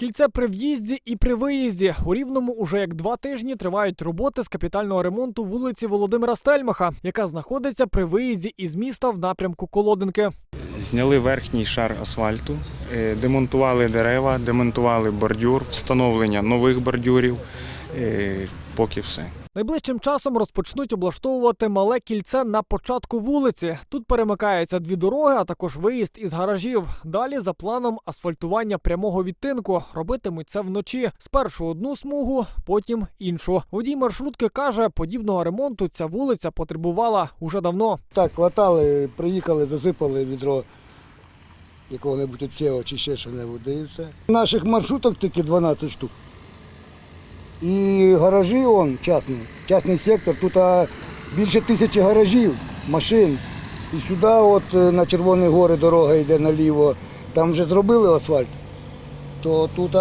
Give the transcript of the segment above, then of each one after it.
Кільце при в'їзді і при виїзді. У Рівному уже як два тижні тривають роботи з капітального ремонту вулиці Володимира Стельмаха, яка знаходиться при виїзді із міста в напрямку Колодинки. Зняли верхній шар асфальту, е, демонтували дерева, демонтували бордюр, встановлення нових бордюрів. е, Поки все. Найближчим часом розпочнуть облаштовувати мале кільце на початку вулиці. Тут перемикаються дві дороги, а також виїзд із гаражів. Далі за планом асфальтування прямого відтинку робитимуть це вночі. Спершу одну смугу, потім іншу. Водій маршрутки каже, подібного ремонту ця вулиця потребувала уже давно. Так, латали, приїхали, засипали відро якого-небудь оцього чи ще що-небудь, да і все. Наших маршруток тільки 12 штук. І гаражі, он, частний, частний сектор, тут більше тисячі гаражів, машин. І сюди, от е, на Червоні гори дорога йде наліво, там вже зробили асфальт, то тут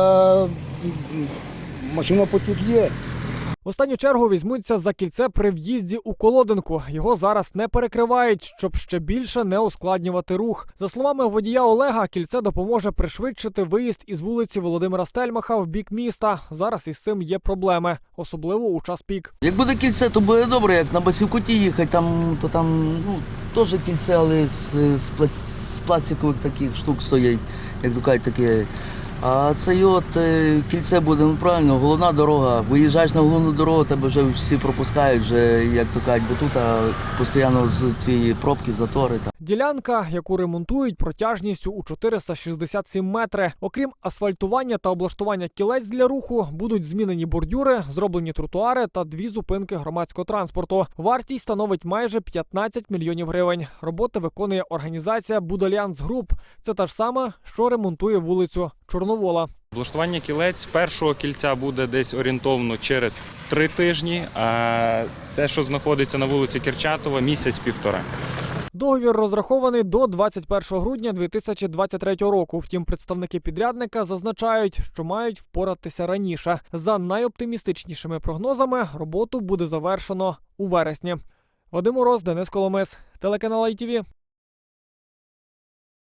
машинопотік є. Останню чергу візьмуться за кільце при в'їзді у колодинку. Його зараз не перекривають, щоб ще більше не ускладнювати рух. За словами водія Олега, кільце допоможе пришвидшити виїзд із вулиці Володимира Стельмаха в бік міста. Зараз із цим є проблеми, особливо у час пік. Як буде кільце, то буде добре, як на Басівкуті їхати, там, то там ну, теж кільце, але з, з пластикових таких штук стоять, як то кажуть, таке. А це от е, кільце буде, ну правильно, головна дорога. Виїжджаєш на головну дорогу, тебе вже всі пропускають, вже, як то кажуть, бо тут а, постійно з цієї пробки, затори. Ділянка, яку ремонтують протяжністю у 467 метри. Окрім асфальтування та облаштування кілець для руху, будуть змінені бордюри, зроблені тротуари та дві зупинки громадського транспорту. Вартість становить майже 15 мільйонів гривень. Роботи виконує організація Будальянс Груп. Це та ж сама, що ремонтує вулицю Чорновола. Облаштування кілець першого кільця буде десь орієнтовно через три тижні, а це, що знаходиться на вулиці Кірчатова, місяць-півтора. Договір розрахований до 21 грудня 2023 року. Втім, представники підрядника зазначають, що мають впоратися раніше. За найоптимістичнішими прогнозами, роботу буде завершено у вересні. Вадим Мороз, Денис Коломис, телеканал ITV.